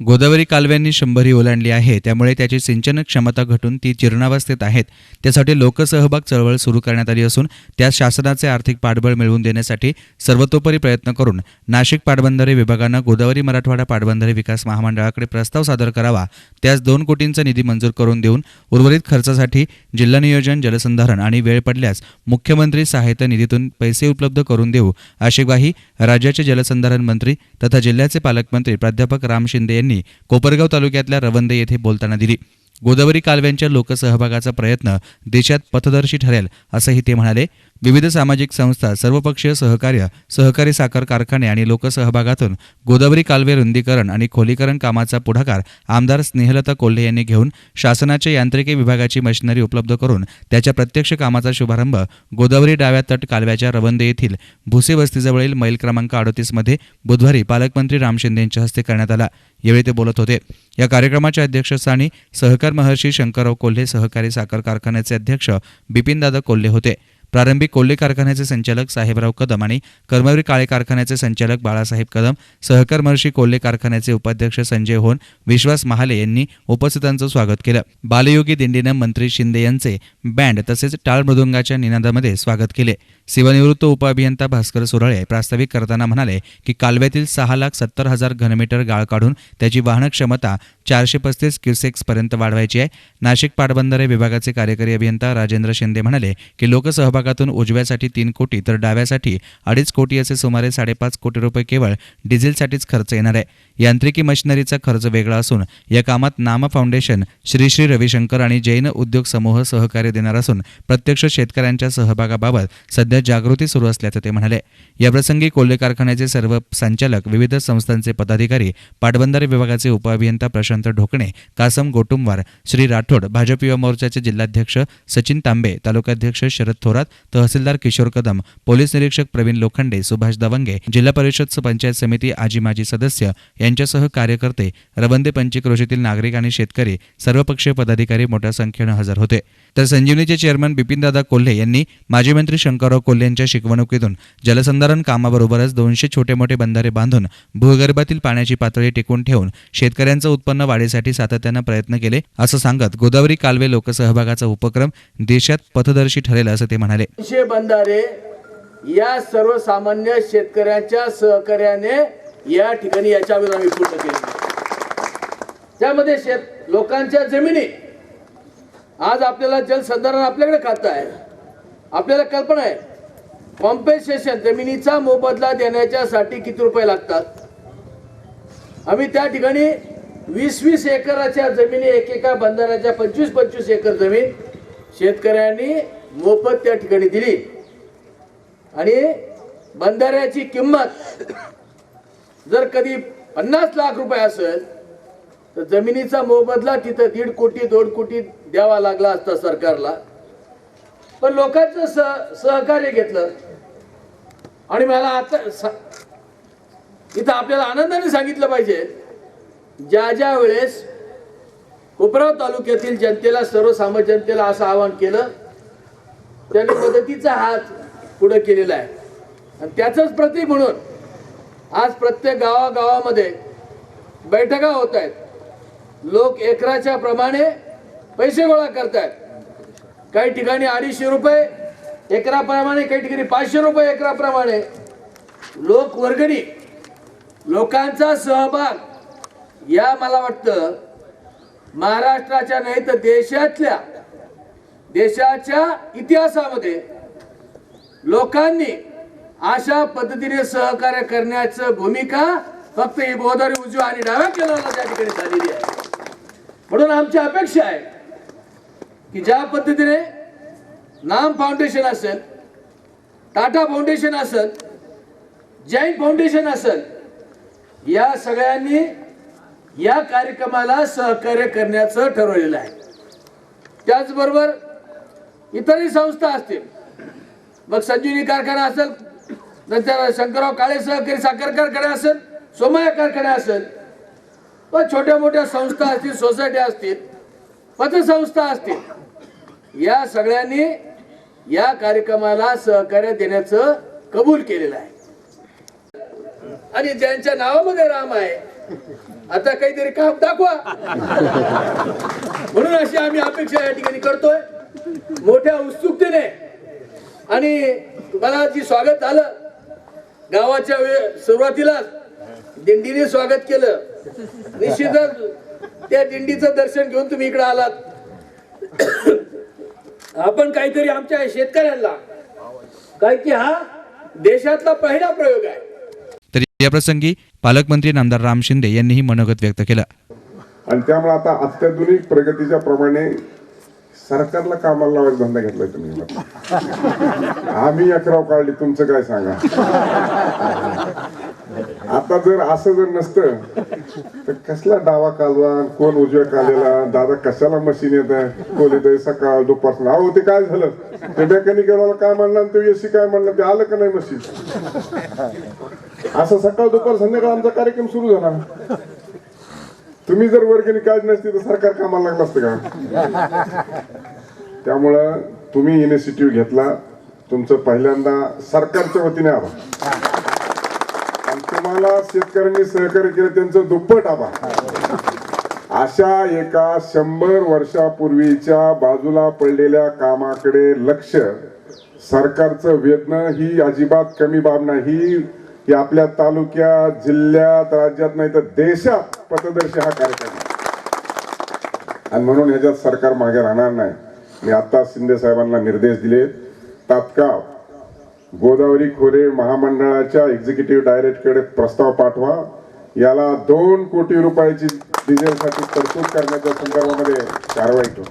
गोदावरी कालव्यांनी शंभरी ओलांडली आहे. त्यामुळे त्याची सिंचन क्षमता घटून ती जीर्णावस्थेत आहेत. त्यासाठी लोकसहभाग चळवळ सुरू करण्यात आली असून त्यात शासनाचे आर्थिक पाठबळ मिळवून देण्यासाठी सर्वतोपरी प्रयत्न करून नाशिक पाटबंधारे विभागानं गोदावरी मराठवाडा पाटबंधारे विकास महामंडळाकडे प्रस्ताव सादर करावा. त्यास दोन कोटींचा निधी मंजूर करून देऊन उर्वरित खर्चासाठी जिल्हा नियोजन जलसंधारण आणि वेळ पडल्यास मुख्यमंत्री सहायता निधीतून पैसे उपलब्ध करून देऊ अशी ग्वाही राज्याचे जलसंधारण मंत्री तथा जिल्ह्याचे पालकमंत्री प्राध्यापक राम शिंदे यांनी कोपरगाव तालुक्यातल्या रवंदे येथे बोलताना दिली. गोदावरी कालव्यांच्या लोकसहभागाचा प्रयत्न देशात पथदर्शी ठरेल असंही ते म्हणाले. विविध सामाजिक संस्था सर्वपक्षीय सहकार्य सहकारी साखर कारखाने आणि लोकसहभागातून गोदावरी कालवे रुंदीकरण आणि खोलीकरण कामाचा पुढाकार आमदार स्नेहलता कोल्हे यांनी घेऊन शासनाच्या यांत्रिकी विभागाची मशिनरी उपलब्ध करून त्याच्या प्रत्यक्ष कामाचा शुभारंभ गोदावरी डाव्या तट कालव्याच्या रवंदे येथील भुसे वस्तीजवळील मैल क्रमांक अडोतीसमध्ये बुधवारी पालकमंत्री राम शिंदे यांच्या हस्ते करण्यात आला. यावेळी ते बोलत होते. या कार्यक्रमाच्या अध्यक्षस्थानी सहकार महर्षी शंकरराव कोल्हे सहकारी साखर कारखान्याचे अध्यक्ष बिपिनदादा कोल्हे होते. प्रारंभी कोल्हे कारखान्याचे संचालक साहेबराव कदम आणि कर्मवीर काळे कारखान्याचे संचालक बाळासाहेब कदम सहकार महर्षी कोल्हे कारखान्याचे उपाध्यक्ष संजय होन विश्वास महाले यांनी उपस्थितांचं स्वागत केलं. बालयोगी दिंडीनं मंत्री शिंदे यांचे बँड तसेच टाळ मृदुंगाच्या निनादामध्ये स्वागत केले. सेवानिवृत्त उपअभियंता भास्कर सुरळे प्रास्ताविक करताना म्हणाले की कालव्यातील सहा लाख सत्तर हजार घनमीटर गाळ काढून त्याची वाहन क्षमता चारशे पस्तीस क्युसेक्सपर्यंत वाढवायची आहे. नाशिक पाटबंधारे विभागाचे कार्यकारी अभियंता राजेंद्र शिंदे म्हणाले की लोकसहभागातून उजव्यासाठी तीन कोटी तर डाव्यासाठी अडीच कोटी असे सुमारे साडेपाच कोटी रुपये केवळ डिझेलसाठीच खर्च येणार आहे. यांत्रिकी मशिनरीचा खर्च वेगळा असून या कामात नाम फाउंडेशन श्री श्री रविशंकर आणि जैन उद्योग समूह सहकार्य देणार असून प्रत्यक्ष शेतकऱ्यांच्या सहभागाबाबत सध्या जागृती सुरू असल्याचं ते म्हणाले. याप्रसंगी कोल्हे कारखान्याचे सर्व संचालक विविध संस्थांचे पदाधिकारी पाटबंधारे विभागाचे उपअभियंता प्रशांत ढोकणे कासम गोटुंबवार श्री राठोड भाजप युवा मोर्चाचे जिल्हाध्यक्ष सचिन तांबे तालुकाध्यक्ष शरद थोरात तहसीलदार किशोर कदम पोलीस निरीक्षक प्रवीण लोखंडे सुभाष दवंगे जिल्हा परिषद पंचायत समिती आजी माजी सदस्य यांच्यासह कार्यकर्ते रबंदे पंचक्रोशीतील नागरिक आणि शेतकरी सर्वपक्षीय पदाधिकारी मोठ्या संख्येनं हजर होते. तर संजीवनीचे चेअरमन बिपिनदादा कोल्हे यांनी माजी मंत्री शंकरराव कोल्ह्यांच्या शिकवणुकीतून जलसंधारण कामाबरोबरच दोनशे छोटे मोठे बंधारे बांधून भूगर्भातील पाण्याची पातळी टिकून ठेवून शेतकऱ्यांचं उत्पन्न वाढीसाठी सातत्यानं प्रयत्न केले असं सांगत गोदावरी कालवे लोकसहभागाचा उपक्रम देशात पथदर्शी ठरेल असं ते म्हणाले. बंधारे या सर्वसामान्य शेतकऱ्यांच्या सहकार्याने या ठिकाणी याच्या अगोदर आम्ही पूर्ण केले त्यामध्ये शेत लोकांच्या जमिनी आज आपल्याला जलसंधारण आपल्याकडे खातं आहे आपल्याला कल्पना आहे. कॉम्पेन्सेशन जमिनीचा मोबदला देण्याच्यासाठी किती रुपये लागतात? आम्ही त्या ठिकाणी वीस वीस एकराच्या जमिनी एकेका बंधाऱ्याच्या पंचवीस पंचवीस एकर जमीन शेतकऱ्यांनी मोफत त्या ठिकाणी दिली. आणि बंधाऱ्याची किंमत जर कधी पन्नास लाख रुपये असेल तर जमिनीचा मोबदला तिथं दीड कोटी दोन कोटी द्यावा लागला असता सरकारला. पण लोकांचं सह सहकार्य घेतलं. आणि मला आता सा- इथं आपल्याला आनंदाने सांगितलं पाहिजे ज्या ज्या वेळेस कोपराव तालुक्यातील जनतेला सर्वसामान्य जनतेला असं आवाहन केलं त्याने मदतीचा हात पुढे केलेला आहे. आणि त्याचंच प्रतीक म्हणून आज प्रत्येक गावागावामध्ये बैठका होत आहेत. लोक एकराच्या प्रमाणे पैसे गोळा करतायत. काही ठिकाणी अडीचशे रुपये एकराप्रमाणे काही ठिकाणी पाचशे रुपये एकराप्रमाणे लोक वर्गणी. लोकांचा सहभाग. या मला वाटतं महाराष्ट्राच्या नाही तर देशातल्या देशाच्या इतिहासामध्ये लोकांनी अशा पद्धतीने सहकार्य करण्याचं भूमिका फक्त ही बोधारी उजव्या आणि डाव्या केंद्राला त्या ठिकाणी झालेली आहे. म्हणून आमची अपेक्षा आहे की ज्या पद्धतीने नाम फाउंडेशन असेल टाटा फाउंडेशन असेल जैन फाउंडेशन असेल या सगळ्यांनी या कार्यक्रमाला सहकार्य करण्याचं ठरवलेलं आहे. त्याचबरोबर इतरही संस्था असतील. मग संजीवनी कारखाना असेल नंतर शंकरराव काळे सहकारी साखर कारखाना असेल सोमया कारखाना असेल व छोट्या मोठ्या संस्था असतील सोसायट्या असतील पतसंस्था असतील या सगळ्यांनी या कार्यक्रमाला सहकार्य देण्याचं कबूल केलेलं आहे. आणि ज्यांच्या नावामध्ये राम आहे आता काहीतरी काम दाखवा. म्हणून अशी आम्ही अपेक्षा या ठिकाणी करतोय. मोठ्या उत्सुकतेने. आणि तुम्हाला जी स्वागत झालं गावाच्या वेळ सुरुवातीला दिंडीने स्वागत केलं. निश्चितच त्या दिंडीचं दर्शन घेऊन तुम्ही इकडे आलात. आपण काहीतरी आमच्या शेतकऱ्यांना काय की हा देशातला पहिला प्रयोग आहे. तर या प्रसंगी पालकमंत्री नामदार राम शिंदे यांनीही मनोगत व्यक्त केलं. आणि त्यामुळे आता अत्याधुनिक प्रगतीच्या प्रमाणे सरकारला कामाला लावायचा धंदा घेतलाय तुम्ही. आम्ही अकराव काढली तुमचं काय सांगा? आता जर असं जर नसतं तर कसला डावा कालवा कोण उजव्या कालेला दादा कशाला मशीन येत आहे कोण येत आहे सकाळ दुपार अहो ते काय झालं? ते मेकॅनिकल काय म्हणलं ते एसी काय म्हणलं? ते आलं का नाही मशीन असं सकाळ दुपार संध्याकाळ आमचा कार्यक्रम सुरू झाला. तुम्ही जर वर्गणी काढली नसती तर सरकार कामाला लागलं असतं का? त्यामुळं तुम्ही इनिशिएटिव्ह घेतला. तुमचं पहिल्यांदा सरकारच्या वतीने आभार. तुम्हाला शेतकऱ्यांनी सहकार्य केलं त्यांचं दुप्पट आभार. अशा एका शंभर वर्षापूर्वीच्या बाजूला पडलेल्या कामाकडे लक्ष सरकारचं वेदनं ही अजिबात कमी बाब नाही. की आपल्या तालुक्यात जिल्ह्यात राज्यात नाही तर देशात पथदर्शी हा कार्यक्रम. आणि म्हणून ह्याच्यात सरकार मागे राहणार नाही. मी आता शिंदे साहेबांना निर्देश दिले तात्काळ गोदावरी खोरे महामंडळाच्या एक्झिक्युटिव्ह डायरेक्टरकडे प्रस्ताव पाठवा. याला दोन कोटी रुपयाची डिझेलसाठी तरतूद करण्याच्या संदर्भामध्ये कारवाई करू.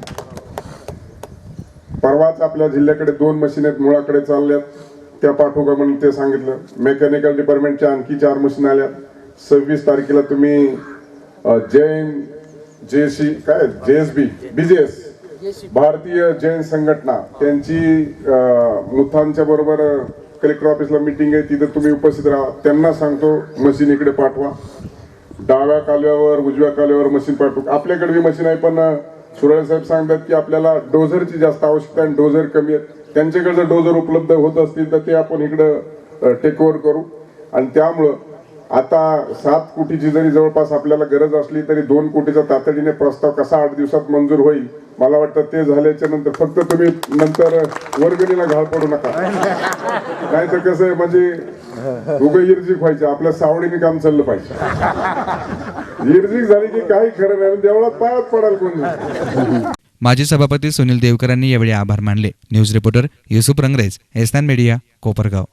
परवाच आपल्या जिल्ह्याकडे दोन मशीन आहेत मुळाकडे चालल्यात. त्या पाठवू का म्हणून ते सांगितलं. मेकॅनिकल डिपार्टमेंटच्या आणखी चार मशीन आल्यात सव्वीस तारखेला तुम्ही जैन जे सी काय? जे एस बी जे एस भारतीय जैन संघटना त्यांची मुथांच्या बरोबर कलेक्टर ऑफिसला मिटिंग आहे तिथे तुम्ही उपस्थित राहा. त्यांना सांगतो मशीन इकडे पाठवा. डाव्या कालव्यावर उजव्या कालव्यावर मशीन पाठवू. आपल्याकडे बी मशीन आहे पण सुरळे साहेब सांगतात की आपल्याला डोझरची जास्त आवश्यकता आणि डोझर कमी आहेत. त्यांच्याकडे जर डोझर उपलब्ध होत असतील तर ते आपण इकडं टेकओव्हर करू. आणि त्यामुळं आता सात कोटीची जरी जवळपास आपल्याला गरज असली तरी दोन कोटीचा तातडीने प्रस्ताव कसा आठ दिवसात मंजूर होईल मला वाटतं ते झाल्याच्यानंतर फक्त तुम्ही नंतर वर्गणीला घाल पडू नका. नाही तर कसं आहे म्हणजे उभं इर्जिक व्हायचं आपल्या सावडीने काम चाललं पाहिजे. इर्जिक झाली की काही खरं नाही देवळात पायात पडाल कोण माजी सभापती सुनील देवकरांनी यावेळी आभार मानले. न्यूज रिपोर्टर युसुफ रंगरेज एस्तान मीडिया कोपरगाव.